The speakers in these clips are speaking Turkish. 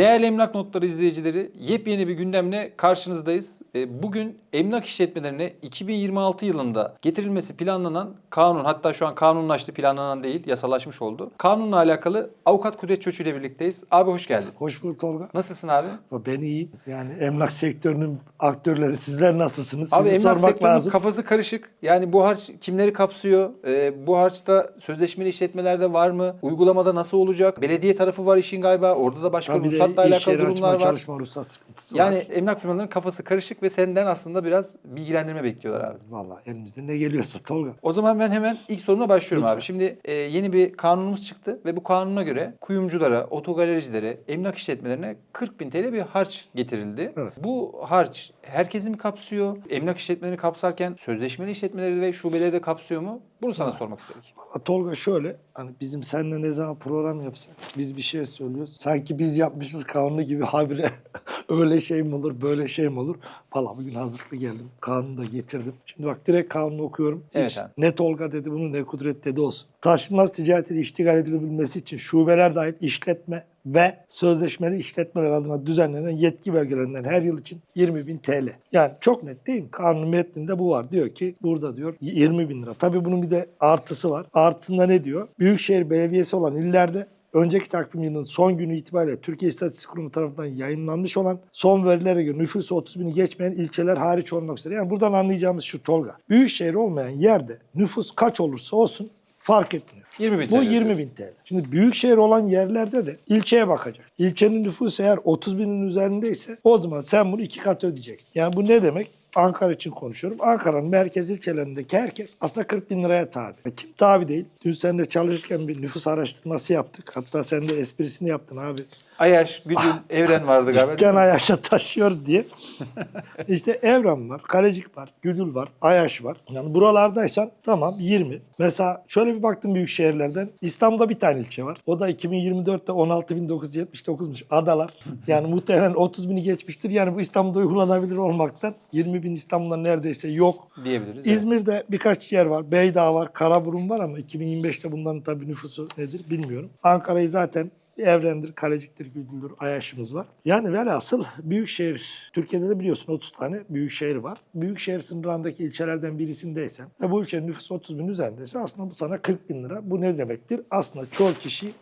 Değerli Emlak Notları izleyicileri yepyeni bir gündemle karşınızdayız. E, Bugün emlak işletmelerine 2026 yılında getirilmesi planlanan kanun hatta şu an kanunlaştı planlanan değil yasalaşmış oldu. Kanunla alakalı avukat Kudret Çöçü ile birlikteyiz. Abi hoş geldin. Hoş bulduk Tolga. Nasılsın abi? Ben iyi. Yani emlak sektörünün aktörleri sizler nasılsınız? Abi Sizi emlak sormak sektörünün lazım. kafası karışık. Yani bu harç kimleri kapsıyor? E, bu harçta sözleşmeli işletmelerde var mı? Uygulamada nasıl olacak? Belediye tarafı var işin galiba. Orada da başka Tabii de ruhsatla iş alakalı yeri açma, durumlar var. çalışma ruhsat sıkıntısı Yani var. emlak firmalarının kafası karışık ve senden aslında biraz bilgilendirme bekliyorlar abi. Vallahi elimizde ne geliyorsa Tolga. O zaman ben hemen ilk soruna başlıyorum Lütfen. abi. Şimdi e, yeni bir kanunumuz çıktı ve bu kanuna göre kuyumculara, otogalericilere, emlak işletmelerine 40 bin TL bir harç getirildi. Evet. Bu harç herkesi mi kapsıyor? Emlak işletmelerini kapsarken sözleşmeli işletmeleri ve şubeleri de kapsıyor mu? Bunu sana sormak istedik. Tolga şöyle hani bizim seninle ne zaman program yapsak biz bir şey söylüyoruz. Sanki biz yapmışız kanunu gibi habire öyle şey mi olur böyle şey mi olur? Valla bugün hazırlıklı geldim. Kanunu da getirdim. Şimdi bak direkt kanunu okuyorum. Evet Hiç abi. Ne Tolga dedi bunu ne Kudret dedi olsun. Taşınmaz ticaretiyle iştigal edilebilmesi için şubeler dahil işletme ve sözleşmeli işletmeler adına düzenlenen yetki belgelerinden her yıl için 20 bin TL. Yani çok net değil mi? Kanun metninde bu var. Diyor ki burada diyor 20 bin lira. Tabii bunun bir de artısı var. Artısında ne diyor? Büyükşehir Belediyesi olan illerde önceki takvim yılının son günü itibariyle Türkiye İstatistik Kurumu tarafından yayınlanmış olan son verilere göre nüfusu 30 bini geçmeyen ilçeler hariç olmak üzere. Yani buradan anlayacağımız şu Tolga. Büyükşehir olmayan yerde nüfus kaç olursa olsun fark etmiyor. 20 bin TL. Bu 20 bin TL. Şimdi büyük şehir olan yerlerde de ilçeye bakacaksın. İlçenin nüfusu eğer 30 binin üzerindeyse o zaman sen bunu iki kat ödeyeceksin. Yani bu ne demek? Ankara için konuşuyorum. Ankara'nın merkez ilçelerindeki herkes aslında 40 bin liraya tabi. E Kim tabi değil? Dün seninle çalışırken bir nüfus araştırması yaptık. Hatta sen de esprisini yaptın abi. Ayaş, Güdül, Evren vardı galiba. Dükkan Ayaş'a taşıyoruz diye. işte Evren var, Kalecik var, Güdül var, Ayaş var. Yani buralardaysan tamam 20. Mesela şöyle bir baktım büyük şehirlerden. İstanbul'da bir tane ilçe var. O da 2024'te 16.979'muş. Adalar. Yani muhtemelen 30 bini geçmiştir. Yani bu İstanbul'da uygulanabilir olmaktan 20 bin İstanbul'da neredeyse yok. diyebiliriz. evet. İzmir'de birkaç yer var. Beydağ var, Karaburun var ama 2025'te bunların tabii nüfusu nedir bilmiyorum. Ankara'yı zaten Evrendir, Kalecik'tir, Güldür, Ayaş'ımız var. Yani velhasıl büyükşehir, Türkiye'de de biliyorsun 30 tane büyükşehir var. Büyükşehir sınırlarındaki ilçelerden birisindeysen ve bu ilçenin nüfusu 30 bin üzerindeyse aslında bu sana 40 bin lira. Bu ne demektir? Aslında çoğu kişi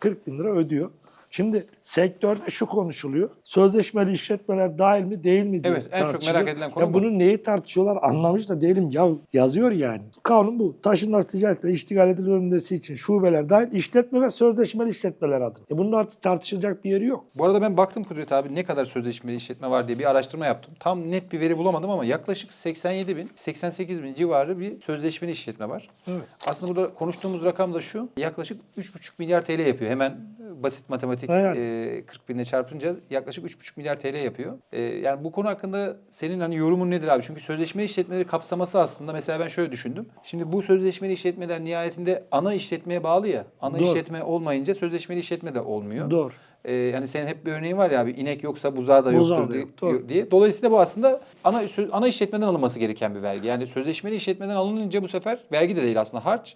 40 bin lira ödüyor. Şimdi sektörde şu konuşuluyor. Sözleşmeli işletmeler dahil mi değil mi diye Evet, en çok tartışılıyor. merak edilen konu ya bu. bunun neyi tartışıyorlar anlamış da değilim. Ya yazıyor yani. Kanun bu. Taşınmaz ticaret ve iştigal edilebilmesi için şubeler dahil işletme ve sözleşmeli işletmeler adına. E bunun artık tartışılacak bir yeri yok. Bu arada ben baktım Kudret abi ne kadar sözleşmeli işletme var diye bir araştırma yaptım. Tam net bir veri bulamadım ama yaklaşık 87 bin, 88 bin civarı bir sözleşmeli işletme var. Evet. Aslında burada konuştuğumuz rakam da şu. Yaklaşık 3,5 milyar TL yapıyor. Hemen basit matematik e, 40 binle çarpınca yaklaşık 3,5 milyar TL yapıyor. E, yani bu konu hakkında senin hani yorumun nedir abi? Çünkü sözleşmeli işletmeleri kapsaması aslında mesela ben şöyle düşündüm. Şimdi bu sözleşmeli işletmeler nihayetinde ana işletmeye bağlı ya. Ana Doğru. işletme olmayınca sözleşmeli işletme de olmuyor. Doğru. Ee, yani senin hep bir örneğin var ya abi inek yoksa buzağı da Buzağı yoktur da yok, doğru. diye. Dolayısıyla bu aslında ana ana işletmeden alınması gereken bir vergi. Yani sözleşmeli işletmeden alınınca bu sefer vergi de değil aslında harç.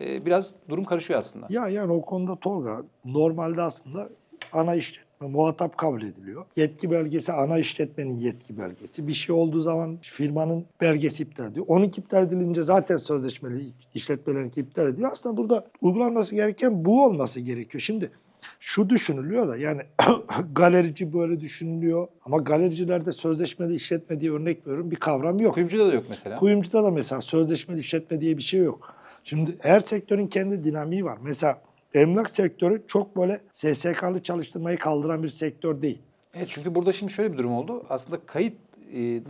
Ee, biraz durum karışıyor aslında. Ya yani o konuda Tolga normalde aslında ana işletme muhatap kabul ediliyor. Yetki belgesi ana işletmenin yetki belgesi. Bir şey olduğu zaman firmanın belgesi iptal ediyor. Onun iptal edilince zaten sözleşmeli işletmelerinki iptal ediyor. Aslında burada uygulanması gereken bu olması gerekiyor. Şimdi şu düşünülüyor da yani galerici böyle düşünülüyor ama galericilerde sözleşmeli işletme diye örnek veriyorum bir kavram yok. Kuyumcuda da yok mesela. Kuyumcuda da mesela sözleşmeli işletme diye bir şey yok. Şimdi her sektörün kendi dinamiği var. Mesela emlak sektörü çok böyle SSK'lı çalıştırmayı kaldıran bir sektör değil. Evet çünkü burada şimdi şöyle bir durum oldu. Aslında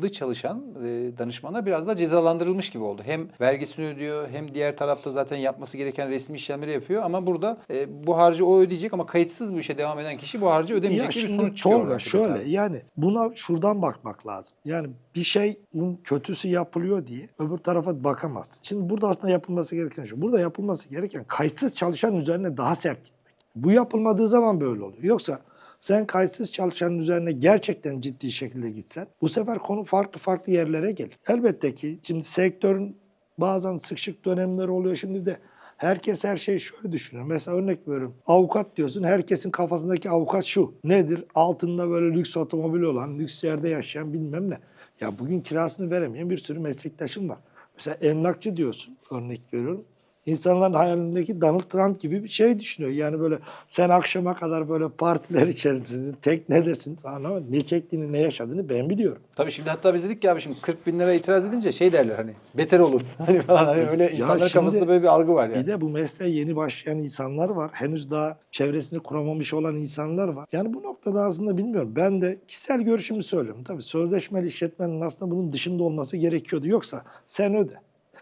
kayıtlı çalışan e, danışmanlar biraz da cezalandırılmış gibi oldu. Hem vergisini ödüyor hem diğer tarafta zaten yapması gereken resmi işlemleri yapıyor. Ama burada e, bu harcı o ödeyecek ama kayıtsız bu işe devam eden kişi bu harcı ödemeyecek gibi bir sonuç çıkıyor. Tolga şöyle abi. yani buna şuradan bakmak lazım. Yani bir şeyin kötüsü yapılıyor diye öbür tarafa bakamazsın. Şimdi burada aslında yapılması gereken şu. Burada yapılması gereken kayıtsız çalışan üzerine daha sert gitmek. Bu yapılmadığı zaman böyle oluyor. Yoksa sen kayıtsız çalışanın üzerine gerçekten ciddi şekilde gitsen bu sefer konu farklı farklı yerlere gelir. Elbette ki şimdi sektörün bazen sıkışık dönemleri oluyor. Şimdi de Herkes her şeyi şöyle düşünüyor. Mesela örnek veriyorum. Avukat diyorsun. Herkesin kafasındaki avukat şu. Nedir? Altında böyle lüks otomobil olan, lüks yerde yaşayan bilmem ne. Ya bugün kirasını veremeyen bir sürü meslektaşım var. Mesela emlakçı diyorsun. Örnek veriyorum. İnsanların hayalindeki Donald Trump gibi bir şey düşünüyor. Yani böyle sen akşama kadar böyle partiler içerisindesin, teknedesin falan ama ne çektiğini, ne yaşadığını ben biliyorum. Tabii şimdi hatta biz dedik ki abi şimdi 40 bin lira itiraz edince şey derler hani beter olur. Hani falan hani öyle insanların şimdi kafasında böyle bir algı var yani. Bir de bu mesleğe yeni başlayan insanlar var. Henüz daha çevresini kuramamış olan insanlar var. Yani bu noktada aslında bilmiyorum. Ben de kişisel görüşümü söylüyorum. Tabii sözleşmeli işletmenin aslında bunun dışında olması gerekiyordu. Yoksa sen öde.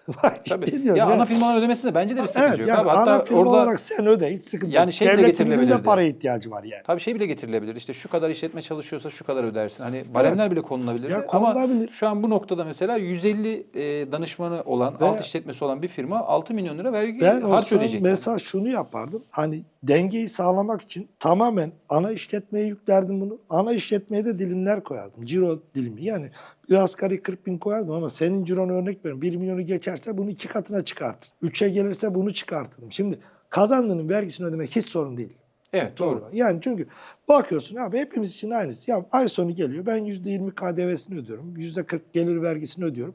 Tabii. Ya Yani- ana firmaların ödemesinde bence de bir sıkıntı evet, yok yani abi. Hatta ana firma orada olarak sen öde hiç sıkıntı Yani yok. şey Devletimizin de paraya ihtiyacı var yani. Tabii şey bile getirilebilir. İşte şu kadar işletme çalışıyorsa şu kadar ödersin. Hani baremler bile konulabilirdi. Ya Ama konulabilir. şu an bu noktada mesela 150 e, danışmanı olan, Ve- alt işletmesi olan bir firma 6 milyon lira vergi Ben harç ödeyecek. mesela şunu yapardım. Hani dengeyi sağlamak için tamamen ana işletmeye yüklerdim bunu. Ana işletmeye de dilimler koyardım. Ciro dilimi. Yani bir asgari 40 bin koyardım ama senin cironu örnek veriyorum. 1 milyonu geçerse bunu iki katına çıkartır. 3'e gelirse bunu çıkartırdım. Şimdi kazandığının vergisini ödemek hiç sorun değil. Evet doğru. Doğru. Yani çünkü bakıyorsun abi hepimiz için aynısı. Ya ay sonu geliyor ben %20 KDV'sini ödüyorum. %40 gelir vergisini ödüyorum.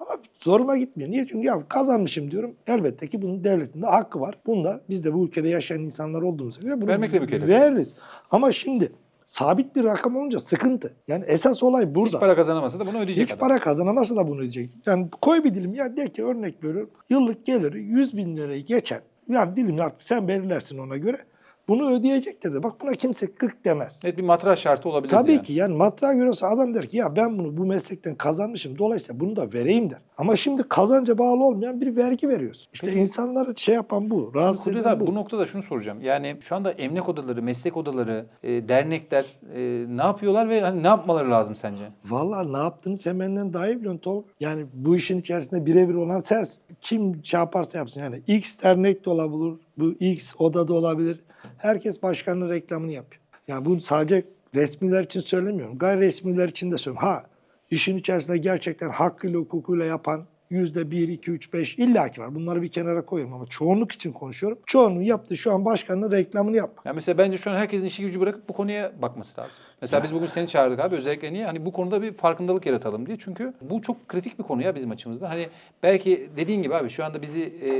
Ama zoruma gitmiyor. Niye? Çünkü ya kazanmışım diyorum. Elbette ki bunun devletinde hakkı var. Bunda biz de bu ülkede yaşayan insanlar olduğumuza göre bunu Vermekle mükellefiz. veririz. Ama şimdi sabit bir rakam olunca sıkıntı. Yani esas olay burada. Hiç para kazanamasa da bunu ödeyecek Hiç adam. para kazanamasa da bunu ödeyecek. Yani koy bir dilim ya de ki örnek veriyorum. Yıllık geliri 100 bin lirayı geçen. Yani dilim artık sen belirlersin ona göre. Bunu ödeyecektir de. Bak buna kimse 40 demez. Evet bir matrah şartı olabilir. Tabii yani. ki yani matrağa göre olsa adam der ki ya ben bunu bu meslekten kazanmışım. Dolayısıyla bunu da vereyim der. Ama şimdi kazanca bağlı olmayan bir vergi veriyorsun. İşte Peki. insanları şey yapan bu. Rahatsız eden abi bu. bu noktada şunu soracağım. Yani şu anda emlak odaları, meslek odaları, e, dernekler e, ne yapıyorlar ve hani ne yapmaları lazım sence? Vallahi ne yaptığını sen benden daha iyi biliyorsun Tolga. Yani bu işin içerisinde birebir olan sensin. Kim şey yaparsa yapsın yani. X dernek de olabilir, bu X oda da olabilir. Herkes başkanın reklamını yapıyor. Yani bunu sadece resmiler için söylemiyorum. Gayri resmiler için de söylüyorum. Ha işin içerisinde gerçekten hakkıyla hukukuyla yapan yüzde bir, iki, üç, beş illaki var. Bunları bir kenara koyuyorum ama çoğunluk için konuşuyorum. Çoğunun yaptığı şu an başkanın reklamını yapmak. Yani mesela bence şu an herkesin işi gücü bırakıp bu konuya bakması lazım. Mesela biz bugün seni çağırdık abi özellikle niye? Hani bu konuda bir farkındalık yaratalım diye. Çünkü bu çok kritik bir konu ya bizim açımızdan. Hani belki dediğin gibi abi şu anda bizi e,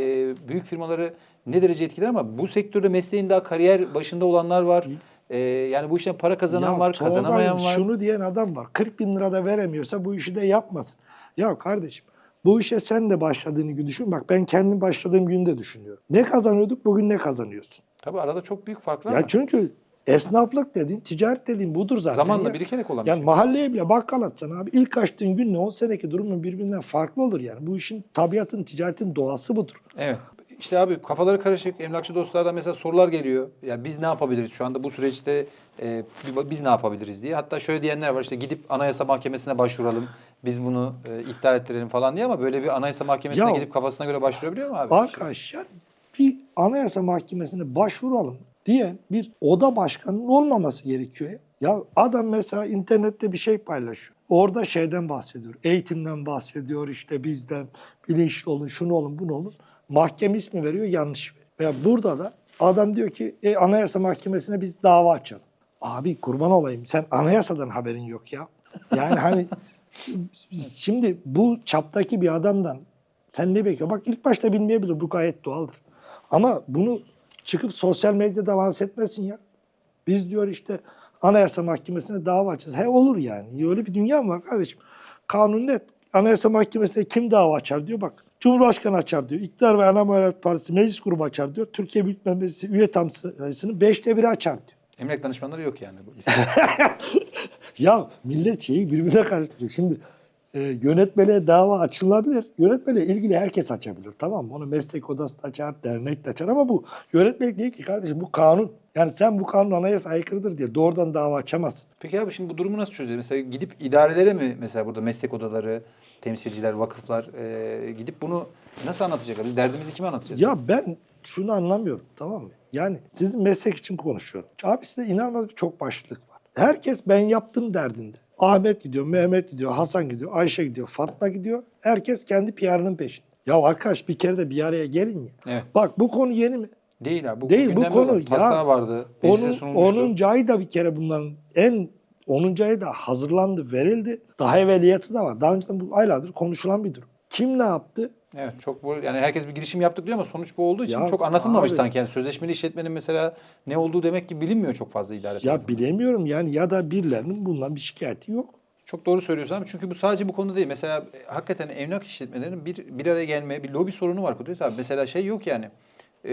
büyük firmaları ne derece etkiler ama bu sektörde mesleğin daha kariyer başında olanlar var. E, yani bu işten para kazanan Ya var, kazanamayan var. Şunu diyen adam var. 40 bin lira da veremiyorsa bu işi de yapmasın. Ya kardeşim bu işe sen de başladığını gün düşün. Bak ben kendim başladığım günde düşünüyorum. Ne kazanıyorduk bugün ne kazanıyorsun? Tabii arada çok büyük farklar Ya var. çünkü esnaflık dediğin, ticaret dediğin budur zaten. Zamanla ya. birikerek olan bir Yani şey. mahalleye bile bakkal atsan abi ilk açtığın günle 10 seneki durumun birbirinden farklı olur yani. Bu işin tabiatın, ticaretin doğası budur. Evet. İşte abi kafaları karışık. Emlakçı dostlardan mesela sorular geliyor. Ya biz ne yapabiliriz şu anda bu süreçte e, biz ne yapabiliriz diye. Hatta şöyle diyenler var işte gidip Anayasa Mahkemesi'ne başvuralım. Biz bunu e, iptal ettirelim falan diye ama böyle bir Anayasa Mahkemesi'ne Ya- gidip kafasına göre başvurabiliyor mu abi? Arkadaş ya bir anayasa mahkemesine başvuralım diyen bir oda başkanının olmaması gerekiyor. ya. Ya adam mesela internette bir şey paylaşıyor. Orada şeyden bahsediyor. Eğitimden bahsediyor işte bizden bilinçli olun, şunu olun, bunu olun. Mahkeme ismi veriyor, yanlış veriyor. Veya burada da adam diyor ki e, anayasa mahkemesine biz dava açalım. Abi kurban olayım sen anayasadan haberin yok ya. Yani hani şimdi bu çaptaki bir adamdan sen ne bekliyorsun? Bak ilk başta bilmeyebilir. Bu gayet doğaldır. Ama bunu çıkıp sosyal medyada lanse etmesin ya. Biz diyor işte Anayasa Mahkemesi'ne dava açacağız. He olur yani. Öyle bir dünya mı var kardeşim? Kanun net. Anayasa Mahkemesi'ne kim dava açar diyor bak. Cumhurbaşkanı açar diyor. İktidar ve Ana Muhalefet Partisi meclis grubu açar diyor. Türkiye Büyük Millet Meclisi üye tam sayısının beşte biri açar diyor. Emlak danışmanları yok yani bu Ya millet şeyi birbirine karıştırıyor. Şimdi e, yönetmeliğe dava açılabilir. Yönetmeliğe ilgili herkes açabilir. Tamam mı? Onu meslek odası da açar, dernek de açar ama bu yönetmelik değil ki kardeşim. Bu kanun. Yani sen bu kanun anayasa aykırıdır diye doğrudan dava açamazsın. Peki abi şimdi bu durumu nasıl çözeceğiz? Mesela gidip idarelere mi mesela burada meslek odaları, temsilciler, vakıflar e, gidip bunu nasıl anlatacaklar? Biz derdimizi kime anlatacağız? Ya ben şunu anlamıyorum tamam mı? Yani sizin meslek için konuşuyorum. Abi size inanılmaz bir çok başlılık var. Herkes ben yaptım derdinde. Ahmet gidiyor, Mehmet gidiyor, Hasan gidiyor, Ayşe gidiyor, Fatma gidiyor. Herkes kendi PR'ının peşinde. Ya arkadaş bir kere de bir araya gelin ya. Evet. Bak bu konu yeni mi? Değil abi. Bu Değil, bu konu ya- vardı. Onun, sunulmuştu. 10. ayı da bir kere bunların en 10. ayı da hazırlandı, verildi. Daha evveliyatı da var. Daha önceden bu aylardır konuşulan bir durum. Kim ne yaptı? Evet çok bu yani herkes bir girişim yaptık diyor ama sonuç bu olduğu için Ya çok anlatılmamış abi- sanki. Yani sözleşmeli işletmenin mesela ne olduğu demek ki bilinmiyor çok fazla idare Ya tarafından. bilemiyorum yani ya da birilerinin bundan bir şikayeti yok. Çok doğru söylüyorsun abi. Çünkü bu sadece bu konuda değil. Mesela e, hakikaten emlak işletmelerinin bir, bir araya gelme, bir lobi sorunu var Kudret abi. Mesela şey yok yani. E,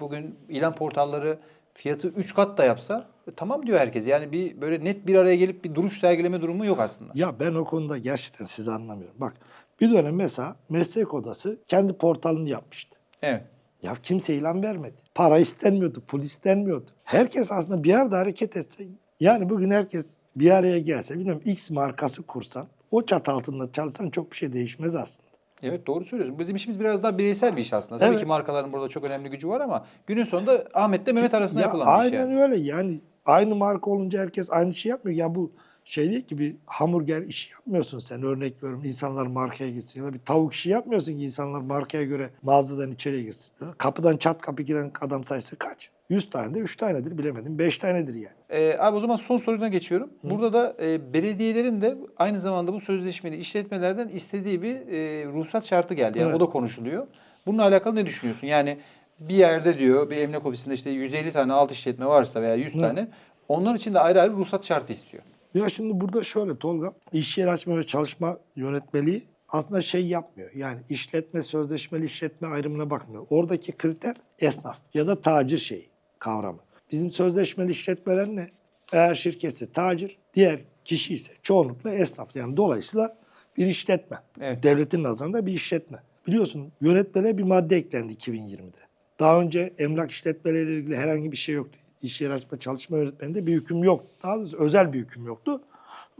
bugün ilan portalları fiyatı 3 kat da yapsa e, tamam diyor herkes. Yani bir böyle net bir araya gelip bir duruş sergileme durumu yok aslında. Ya ben o konuda gerçekten sizi anlamıyorum. Bak bir dönem mesela meslek odası kendi portalını yapmıştı. Evet. Ya kimse ilan vermedi. Para istenmiyordu, pul istenmiyordu. Herkes aslında bir arada hareket etse, yani bugün herkes bir araya gelse, bilmiyorum X markası kursan, o çat altında çalışsan çok bir şey değişmez aslında. Evet doğru söylüyorsun. Bizim işimiz biraz daha bireysel bir iş aslında. Tabii Evet. ki markaların burada çok önemli gücü var ama günün sonunda Ahmet'le Mehmet arasında Ya yapılan bir iş aynen yani. öyle yani aynı marka olunca herkes aynı şey yapmıyor. Ya bu şey değil ki bir hamburger işi yapmıyorsun sen örnek veriyorum insanlar markaya gitsin ya da bir tavuk işi yapmıyorsun ki insanlar markaya göre mağazadan içeriye girsin. Kapıdan çat kapı giren adam sayısı kaç? 100 tane de 3 tanedir bilemedim 5 tanedir yani. Ee, abi o zaman son soruna geçiyorum. Burada da e, belediyelerin de aynı zamanda bu sözleşmeli işletmelerden istediği bir e, ruhsat şartı geldi. Yani Evet. o da konuşuluyor. Bununla alakalı ne düşünüyorsun? Yani bir yerde diyor bir emlak ofisinde işte 150 tane alt işletme varsa veya 100 Hı. tane onlar için de ayrı ayrı ruhsat şartı istiyor. Ya şimdi burada şöyle Tolga, iş yeri açma ve çalışma yönetmeliği aslında şey yapmıyor. Yani işletme, sözleşmeli işletme ayrımına bakmıyor. Oradaki kriter esnaf ya da tacir şeyi kavramı. Bizim sözleşmeli işletmeler ne? Eğer şirketse tacir, diğer kişi ise çoğunlukla esnaf. Yani dolayısıyla bir işletme. Evet. Devletin nazarında bir işletme. Biliyorsun yönetmeliğe bir madde eklendi 2020'de. Daha önce emlak işletmeleriyle ilgili herhangi bir şey yoktu. İş yeri açma çalışma yönetmeninde bir hüküm yoktu. Daha doğrusu özel bir hüküm yoktu.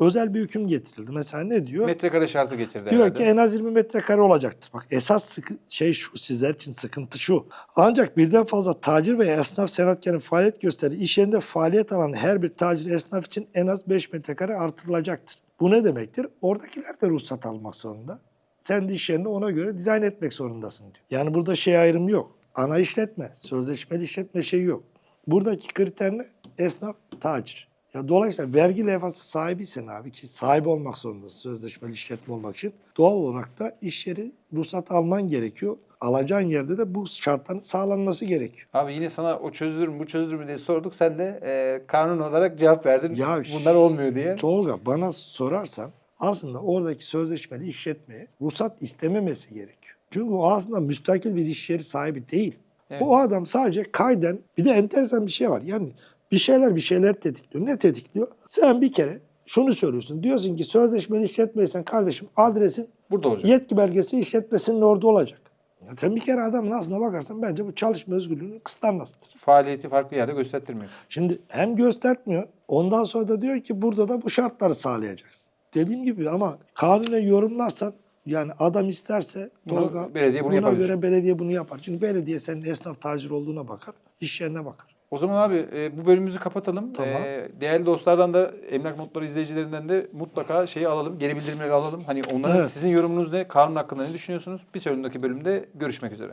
Özel bir hüküm getirildi. Mesela ne diyor? Metrekare şartı getirdi Diyor herhalde. ki en az 20 metrekare olacaktır. Bak esas sıkı, şey şu sizler için sıkıntı şu. Ancak birden fazla tacir veya esnaf senatkarın faaliyet gösterdiği iş yerinde faaliyet alan her bir tacir esnaf için en az 5 metrekare artırılacaktır. Bu ne demektir? Oradakiler de ruhsat almak zorunda. Sen de iş yerini ona göre dizayn etmek zorundasın diyor. Yani burada şey ayrımı yok. Ana işletme, sözleşmeli işletme şeyi yok. Buradaki kriter ne? Esnaf, tacir. Ya dolayısıyla vergi levhası sahibiysen abi ki sahibi olmak zorundasın sözleşmeli işletme olmak için. Doğal olarak da iş yeri ruhsat alman gerekiyor. Alacağın yerde de bu şartların sağlanması gerekiyor. Abi yine sana o çözülür mü bu çözülür mü diye sorduk. Sen de e, kanun olarak cevap verdin. Ya Bunlar olmuyor diye. Tolga bana sorarsan aslında oradaki sözleşmeli işletmeye ruhsat istememesi gerekiyor. Çünkü o aslında müstakil bir iş yeri sahibi değil. Evet. O adam sadece kayden bir de enteresan bir şey var. Yani bir şeyler bir şeyler tetikliyor. Ne tetikliyor? Sen bir kere şunu söylüyorsun. Diyorsun ki sözleşmeli işletmeysen kardeşim adresin Burada olacak. yetki belgesi işletmesinin orada olacak. Ya sen bir kere adamın aslına bakarsan bence bu çalışma özgürlüğünün kısıtlanmasıdır. Faaliyeti farklı yerde göstertirmiyorsun. Şimdi hem göstermiyor ondan sonra da diyor ki burada da bu şartları sağlayacaksın. Dediğim gibi ama kanuna yorumlarsan yani adam isterse Bunu Tolga, belediye bunu buna yapabilir. göre belediye bunu yapar. Çünkü belediye senin esnaf tacir olduğuna bakar, iş yerine bakar. O zaman abi e, bu bölümümüzü kapatalım. Tamam. E, değerli dostlardan da Emlak Notları izleyicilerinden de mutlaka şeyi alalım. Geri bildirimleri alalım. Hani onların Evet. sizin yorumunuz ne? Kanun hakkında ne düşünüyorsunuz? Bir sonraki bölümde görüşmek üzere.